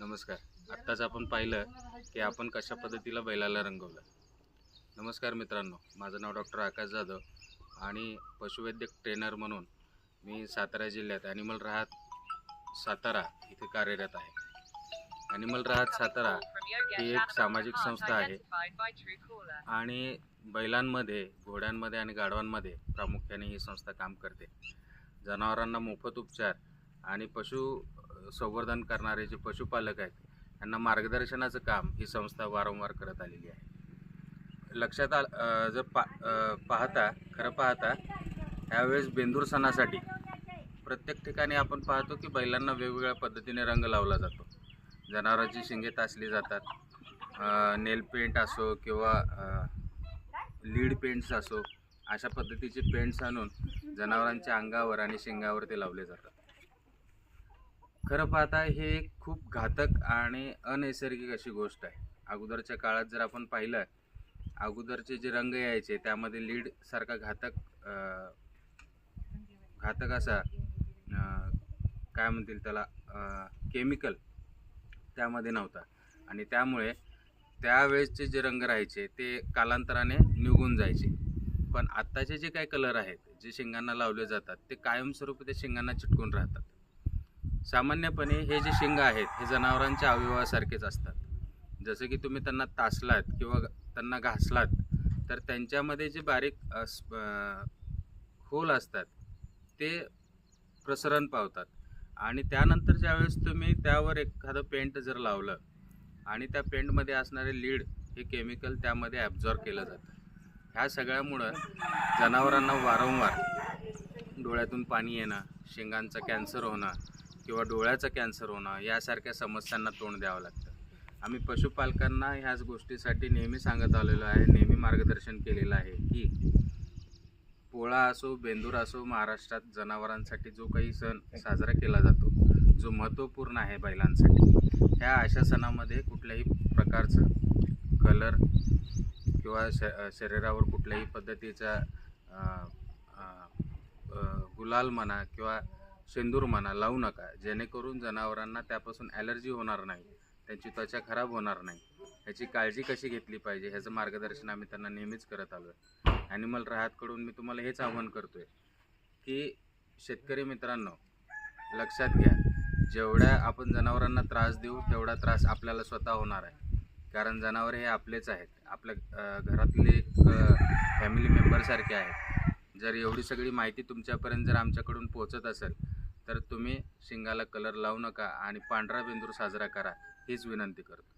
नमस्कार. आत्ताच आपण पाहिलं की आपण कशा पद्धतीला बैलाला रंगवलं. नमस्कार मित्रांनो माझं नाव डॉक्टर आकाश जाधव आणि पशुवैद्यक ट्रेनर म्हणून मी सातारा जिल्ह्यात ॲनिमल राहत सातारा इथे कार्यरत आहे. ॲनिमल राहत सातारा ही एक सामाजिक संस्था आहे आणि बैलांमध्ये घोड्यांमध्ये आणि गाढवांमध्ये प्रामुख्याने ही संस्था काम करते. जनावरांना मोफत उपचार आणि पशु संवर्धन करणारे जे पशुपालक आहेत यांना मार्गदर्शनाचं काम ही संस्था वारंवार करत आलेली आहे. लक्षात आल जर पा पाहता खरं पाहता ह्यावेळेस बेंदूर सणासाठी प्रत्येक ठिकाणी आपण पाहतो की बैलांना वेगवेगळ्या पद्धतीने रंग लावला जातो. जनावरांची शिंगे तासली जातात नेल पेंट असो किंवा लीड पेंट्स असो अशा पद्धतीचे पेंट्स आणून जनावरांच्या अंगावर आणि शिंगावर ते लावले जातात. खरं पाहता हे एक खूप घातक आणि अनैसर्गिक अशी गोष्ट आहे. अगोदरच्या काळात जर आपण पाहिलं अगोदरचे जे रंग यायचे त्यामध्ये लीड सारखा घातक घातक असा काय म्हणतील त्याला केमिकल त्यामध्ये नव्हता. आणि त्यामुळे त्यावेळेसचे जे रंग राहायचे ते कालांतराने निघून जायचे. पण आत्ताचे जे काही कलर आहेत जे शेंगांना लावले जातात ते कायमस्वरूपी त्या शेंगांना चिटकून राहतात. सामान्यपणे हे जे शिंग आहेत हे जनावरांच्या अवयवासारखेच असतात. जसं की तुम्ही त्यांना तासलात किंवा त्यांना घासलात तर त्यांच्यामध्ये जे बारीक अ, होल असतात ते प्रसरण पावतात. आणि त्यानंतर ज्यावेळेस तुम्ही त्यावर एखादं पेंट जर लावलं आणि त्या पेंटमध्ये असणारे लीड हे केमिकल त्यामध्ये ॲब्झॉर्ब केलं जातं. ह्या सगळ्यामुळं जनावरांना वारंवार डोळ्यातून पाणी येणं शेंगांचं कॅन्सर होणं किंवा डोळ्याचं कॅन्सर होणं यासारख्या समस्यांना तोंड द्यावं लागतं. आम्ही पशुपालकांना ह्याच गोष्टीसाठी नेहमी सांगत आलेलो आहे नेहमी मार्गदर्शन केलेलं आहे की पोळा असो बेंदूर असो महाराष्ट्रात जनावरांसाठी जो काही सण साजरा केला जातो जो महत्त्वपूर्ण आहे बैलांसाठी ह्या अशा सणामध्ये कुठल्याही प्रकारचं कलर किंवा श शरीरावर कुठल्याही पद्धतीचा गुलाल म्हणा किंवा शेंदूर म्हणा लावू नका. जेणेकरून जनावरांना त्यापासून ॲलर्जी होणार नाही. त्यांची त्वचा खराब होणार नाही. ह्याची काळजी कशी घेतली पाहिजे ह्याचं मार्गदर्शन आम्ही त्यांना नेहमीच करत आलो आहे ॲनिमल राहतकडून मी तुम्हाला हेच आव्हान करतो आहे की शेतकरी मित्रांनो लक्षात घ्या जेवढ्या आपण जनावरांना त्रास देऊ तेवढा त्रास आपल्याला स्वतः होणार आहे. कारण जनावर हे आपलेच आहेत. आपल्या घरातले फॅमिली मेंबरसारखे आहेत. जर एवढी सगळी माहिती तुमच्यापर्यंत जर आमच्याकडून पोहोचत असेल तर तुम्ही शिंगाला कलर लावू नका आणि पांढरा बिंदूर साजरा करा हीच विनंती करतो.